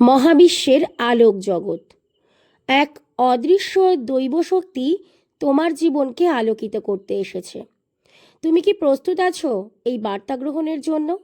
মহাবিশ্বের আলোক জগৎ এক অদৃশ্য দৈব শক্তি তোমার জীবনকে আলোকিত করতে এসেছে। তুমি কি প্রস্তুত আছো এই বার্তা গ্রহণের জন্য?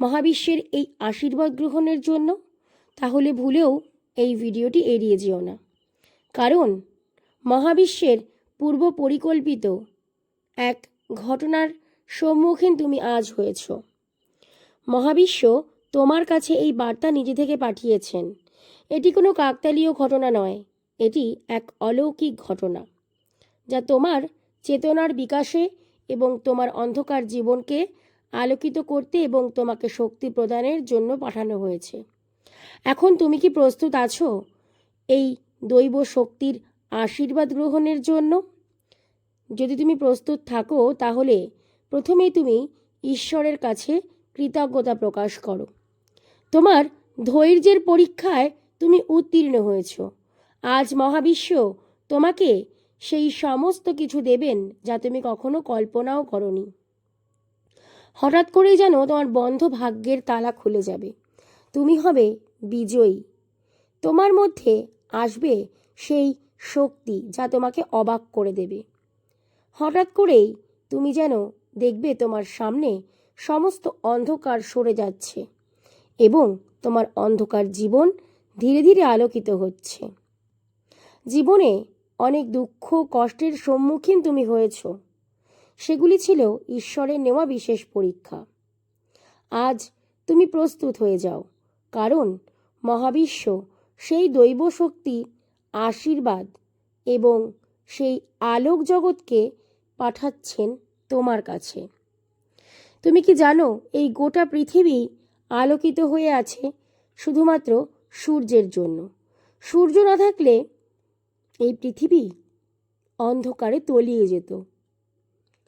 মহাবিশ্বের এই আশীর্বাদ গ্রহণের জন্য? তাহলে ভুলেও এই ভিডিওটি এড়িয়ে যেও না। কারণ মহাবিশ্বের পূর্ব পরিকল্পিত এক ঘটনার সম্মুখীন তুমি আজ হয়েছ। মহাবিশ্ব তোমার কাছে এই বার্তা নিজে থেকে পাঠিয়েছেন। এটি কোনো কাকতালীয় ঘটনা নয়, এটি এক অলৌকিক ঘটনা, যা তোমার চেতনার বিকাশে এবং তোমার অন্ধকার জীবনকে আলোকিত করতে এবং তোমাকে শক্তি প্রদানের জন্য পাঠানো হয়েছে। এখন তুমি কি প্রস্তুত আছো এই দৈব শক্তির আশীর্বাদ গ্রহণের জন্য? যদি তুমি প্রস্তুত থাকো, তাহলে প্রথমেই তুমি ঈশ্বরের কাছে কৃতজ্ঞতা প্রকাশ করো। তোমার ধৈর্যের পরীক্ষায় তুমি উত্তীর্ণ হয়েছ। আজ মহাবিশ্ব তোমাকে সেই সমস্ত কিছু দেবেন যা তুমি কখনো কল্পনাও করনি। হঠাৎ করেই যেন তোমার বন্ধ ভাগ্যের তালা খুলে যাবে। তুমি হবে বিজয়ী। তোমার মধ্যে আসবে সেই শক্তি যা তোমাকে অবাক করে দেবে। হঠাৎ করেই তুমি যেন দেখবে তোমার সামনে সমস্ত অন্ধকার সরে যাচ্ছে। এবং তোমার অন্ধকার জীবন ধীরে ধীরে আলোকিত হচ্ছে। জীবনে অনেক দুঃখ, কষ্টের সম্মুখীন তুমি হয়েছ। সেগুলি ছিল ঈশ্বরের নেওয়া বিশেষ পরীক্ষা। আজ তুমি প্রস্তুত হয়ে যাও, কারণ মহাবিশ্ব সেই দৈব শক্তি, আশীর্বাদ এবং সেই আলোক জগৎকে পাঠাচ্ছেন তোমার কাছে। তুমি কি জানো, এই গোটা পৃথিবী আলোকিত হয়ে আছে শুধুমাত্র সূর্যের জন্য। সূর্য না থাকলে এই পৃথিবী অন্ধকারে তলিয়ে যেত।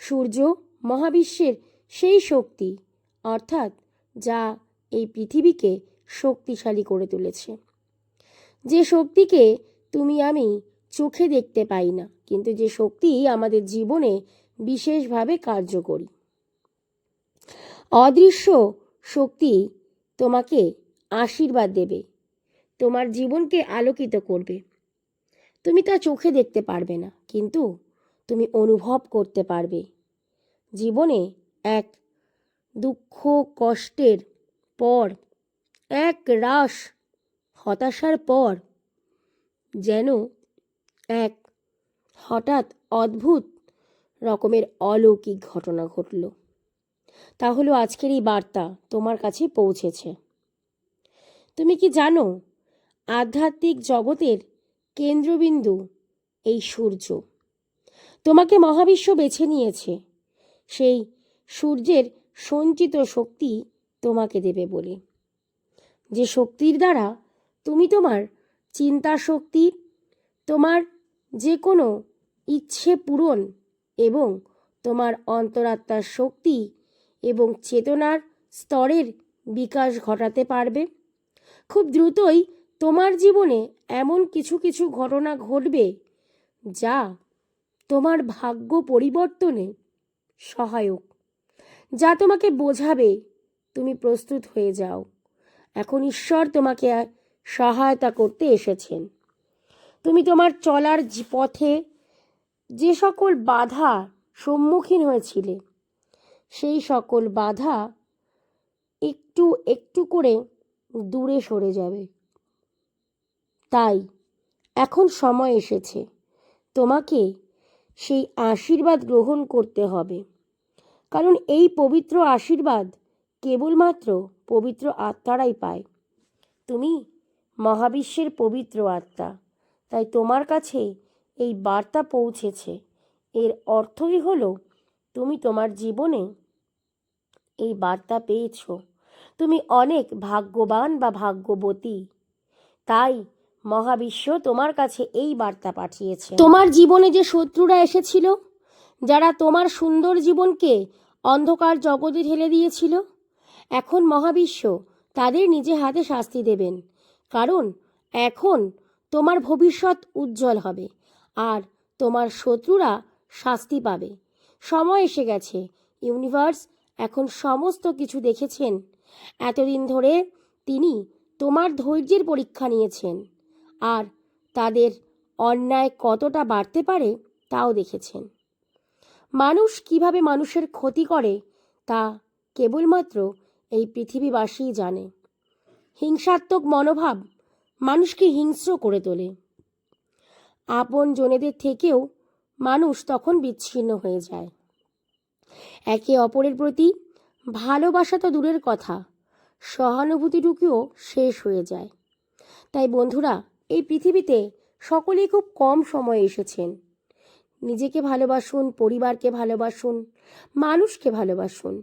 সূর্য মহাবিশ্বের সেই শক্তি, অর্থাৎ যা এই পৃথিবীকে শক্তিশালী করে তুলেছে। যে শক্তিকে তুমি আমি চোখে দেখতে পাই না, কিন্তু যে শক্তি আমাদের জীবনে বিশেষভাবে কার্যকরী। অদৃশ্য শক্তি তোমাকে আশীর্বাদ দেবে, তোমার জীবনকে আলোকিত করবে। তুমি তা চোখে দেখতে পারবে না, কিন্তু তুমি অনুভব করতে পারবে। জীবনে এক দুঃখ কষ্টের পর, এক রাস হতাশার পর, যেন এক হঠাৎ অদ্ভুত রকমের অলৌকিক ঘটনা ঘটল। তা হলো আজকের এই বার্তা তোমার কাছে পৌঁছেছে। তুমি কি জানো, আধ্যাত্মিক জগতের কেন্দ্রবিন্দু এই সূর্য। তোমাকে মহাবিশ্ব বেছে নিয়েছে, সেই সূর্যের সঞ্চিত শক্তি তোমাকে দেবে বলে। যে শক্তির দ্বারা তুমি তোমার চিন্তা শক্তি, তোমার যে কোনো ইচ্ছে পূরণ এবং তোমার অন্তরাত্মার শক্তি এবং চেতনার স্তরের বিকাশ ঘটাতে পারবে। খুব দ্রুতই তোমার জীবনে এমন কিছু কিছু ঘটনা ঘটবে যা তোমার ভাগ্য পরিবর্তনে সহায়ক, যা তোমাকে বোঝাবে, তুমি প্রস্তুত হয়ে যাও। এখন ঈশ্বর তোমাকে সহায়তা করতে এসেছেন। তুমি তোমার চলার পথে যে সকল বাধা সম্মুখীন হয়েছিলে সেই সকল বাধা একটু একটু করে দূরে সরে যাবে। তাই এখন সময় এসেছে। তোমাকে সেই আশীর্বাদ গ্রহণ করতে হবে। কারণ এই পবিত্র আশীর্বাদ কেবলমাত্র পবিত্র আত্মারাই পায়। তুমি মহাবিশ্বের পবিত্র আত্মা। তাই তোমার কাছে এই বার্তা পৌঁছেছে। এর অর্থই হলো তুমি তোমার জীবনে এই বার্তা পেয়েছ। তুমি অনেক ভাগ্যবান বা ভাগ্যবতী। তাই মহাবিশ্ব তোমার কাছে এই বার্তা পাঠিয়েছে। তোমার জীবনে যে শত্রুরা এসেছিল, যারা তোমার সুন্দর জীবনকে অন্ধকার জগতে ঠেলে দিয়েছিল, এখন মহাবিশ্ব তাদের নিজে হাতে শাস্তি দেবেন। কারণ এখন তোমার ভবিষ্যৎ উজ্জ্বল হবে, আর তোমার শত্রুরা শাস্তি পাবে। সময় এসে গেছে। ইউনিভার্স এখন সমস্ত কিছু দেখেছেন। এতদিন ধরে তিনি তোমার ধৈর্যের পরীক্ষা নিয়েছেন। আর তাদের অন্যায় কতটা বাড়তে পারে তাও দেখেছেন। মানুষ কীভাবে মানুষের ক্ষতি করে তা কেবলমাত্র এই পৃথিবীবাসীই জানে। হিংসাত্মক মনোভাব মানুষকে হিংস্র করে তোলে। আপন জনেদের থেকেও মানুষ তখন বিচ্ছিন্ন হয়ে যায়। একে অপরের প্রতি ভালোবাসা তো দূরের কথা, সহানুভূতিটুকুও শেষ হয়ে যায়। তাই বন্ধুরা, এই পৃথিবীতে সকলেই খুব কম সময়ে এসেছেন। নিজেকে ভালোবাসুন, পরিবারকে ভালোবাসুন, মানুষকে ভালোবাসুন।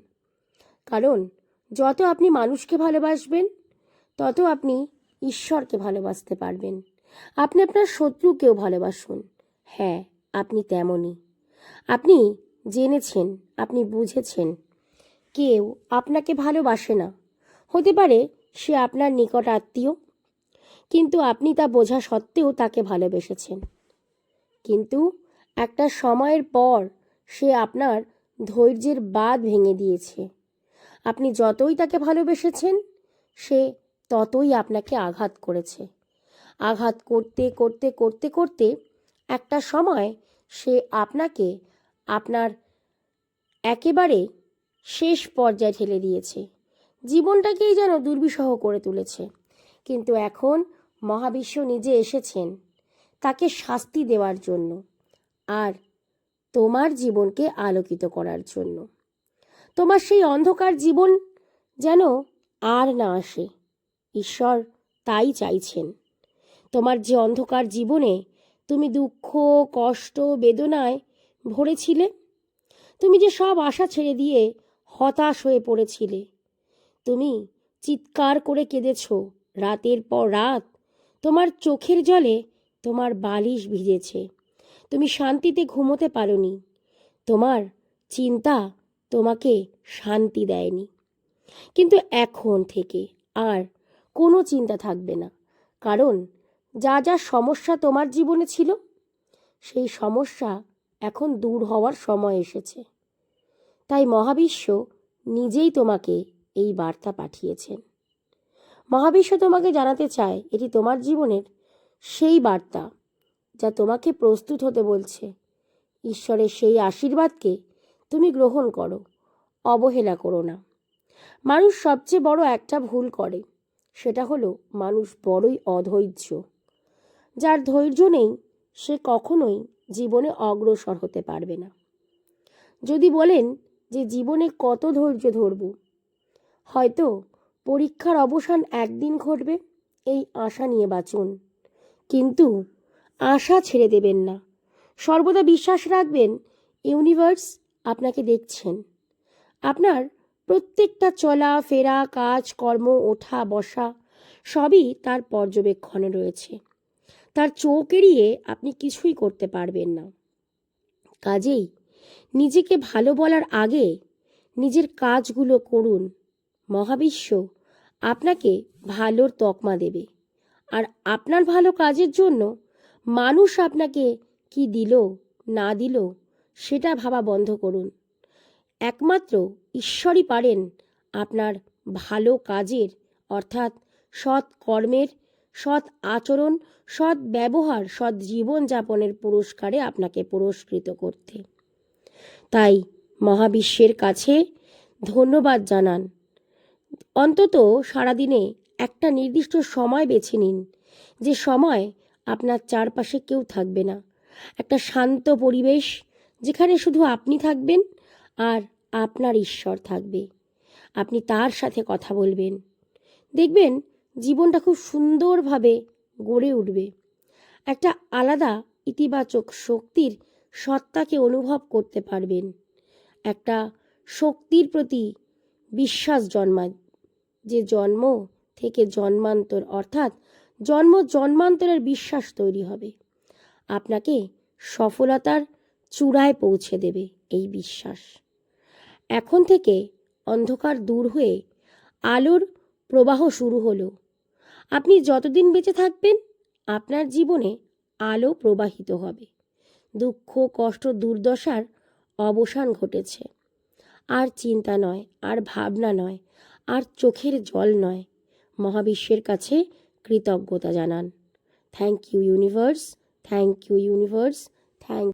কারণ, যত আপনি মানুষকে ভালোবাসবেন, তত আপনি ঈশ্বরকে ভালোবাসতে পারবেন। আপনি আপনার শত্রুকেও ভালোবাসুন। হ্যাঁ আপনি তেমনই। আপনি জেনেছেন, আপনি বুঝেছেন। কেউ আপনাকে ভালোবাসে না। হতে পারে সে আপনার নিকট আত্মীয়, কিন্তু আপনি তা বোঝা সত্ত্বেও তাকে ভালোবেসেছেন। কিন্তু একটা সময়ের পর সে আপনার ধৈর্যের বাঁধ ভেঙে দিয়েছে। আপনি যতই তাকে ভালোবেসেছেন, সে ততই আপনাকে আঘাত করেছে। আঘাত করতে করতে করতে করতে একটা সময় সে আপনাকে আপনার একেবারে শেষ পর্যায়ে ঠেলে দিয়েছে। জীবনটাকেই যেন দুর্বিষহ করে তুলেছে। কিন্তু এখন মহাবিশ্ব নিজে এসেছেন তাকে শাস্তি দেওয়ার জন্য আর তোমার জীবনকে আলোকিত করার জন্য। তোমার সেই অন্ধকার জীবন যেন আর না আসে। ঈশ্বর তাই চাইছেন। তোমার যে অন্ধকার জীবনে তুমি দুঃখ, কষ্ট, বেদনায় ভরেছিলে? তুমি যে সব আশা ছেড়ে দিয়ে হতাশ হয়ে পড়েছিলে? তুমি চিৎকার করে কেঁদেছ, রাতের পর রাত তোমার চোখের জলে তোমার বালিশ ভিজেছে। তুমি শান্তিতে ঘুমোতে পারোনি। তোমার চিন্তা তোমাকে শান্তি দেয়নি। কিন্তু এখন থেকে আর কোনো চিন্তা থাকবে না। কারণ যা যা সমস্যা তোমার জীবনে ছিল, সেই সমস্যা এখন দূর হওয়ার সময় এসেছে। তাই মহাবিশ্ব নিজেই তোমাকে এই বার্তা পাঠিয়েছেন। মহাবিশ্ব তোমাকে জানাতে চায় এটি তোমার জীবনের সেই বার্তা যা তোমাকে প্রস্তুত হতে বলছে। ঈশ্বরের সেই আশীর্বাদকে তুমি গ্রহণ করো, অবহেলা করো না। মানুষ সবচেয়ে বড় একটা ভুল করে, সেটা হলো মানুষ বড়ই অধৈর্য। যার ধৈর্য নেই, সে কখনোই জীবনে অগ্রসর হতে পারবে না। যদি বলেন যে জীবনে কত ধৈর্য ধরব, হয়তো পরীক্ষার অবসান একদিন ঘটবে, এই আশা নিয়ে বাঁচুন। কিন্তু আশা ছেড়ে দেবেন না। সর্বদা বিশ্বাস রাখবেন, ইউনিভার্স আপনাকে দেখছেন। আপনার প্রত্যেকটা চলা, ফেরা, কাজ, কর্ম, ওঠা, বসা, সবই তার পর্যবেক্ষণে রয়েছে। তার চোখ এড়িয়ে আপনি কিছুই করতে পারবেন না। কাজেই নিজেকে ভালো বলার আগে নিজের কাজগুলো করুন। মহাবিশ্ব আপনাকে ভালোর তকমা দেবে। আর আপনার ভালো কাজের জন্য মানুষ আপনাকে কি দিল, না দিল, সেটা ভাবা বন্ধ করুন। একমাত্র ঈশ্বরই পারেন আপনার ভালো কাজের, অর্থাৎ সৎ কর্মের সৎ আচরণ, সৎ ব্যবহার, সৎ জীবনযাপনের পুরস্কারে আপনাকে পুরস্কৃত করতে। তাই মহাবিশ্বের কাছে ধন্যবাদ জানান। অন্তত সারাদিনে একটা নির্দিষ্ট সময় বেছে নিন, যে সময় আপনার চারপাশে কেউ থাকবে না। একটা শান্ত পরিবেশ যেখানে শুধু আপনি থাকবেন আর আপনার ঈশ্বর থাকবে। আপনি তার সাথে কথা বলবেন। দেখবেন জীবনটা খুব সুন্দরভাবে গড়ে উঠবে। একটা আলাদা ইতিবাচক শক্তির সত্তাকে অনুভব করতে পারবেন। একটা শক্তির প্রতি বিশ্বাস জন্মায়। যে জন্ম থেকে জন্মান্তর, অর্থাৎ জন্ম জন্মান্তরের বিশ্বাস তৈরি হবে। আপনাকে সফলতার চূড়ায় পৌঁছে দেবে এই বিশ্বাস। এখন থেকে অন্ধকার দূর হয়ে আলোর প্রবাহ শুরু হলো। আপনি যতদিন বেঁচে থাকবেন, আপনার জীবনে আলো প্রবাহিত হবে। দুঃখ, কষ্ট, দুর্দশার অবসান ঘটেছে। আর চিন্তা নয়, আর ভাবনা নয়, আর চোখের জল নয়। মহাবিশ্বের কাছে কৃতজ্ঞতা জানান। Thank you universe thank you universe thank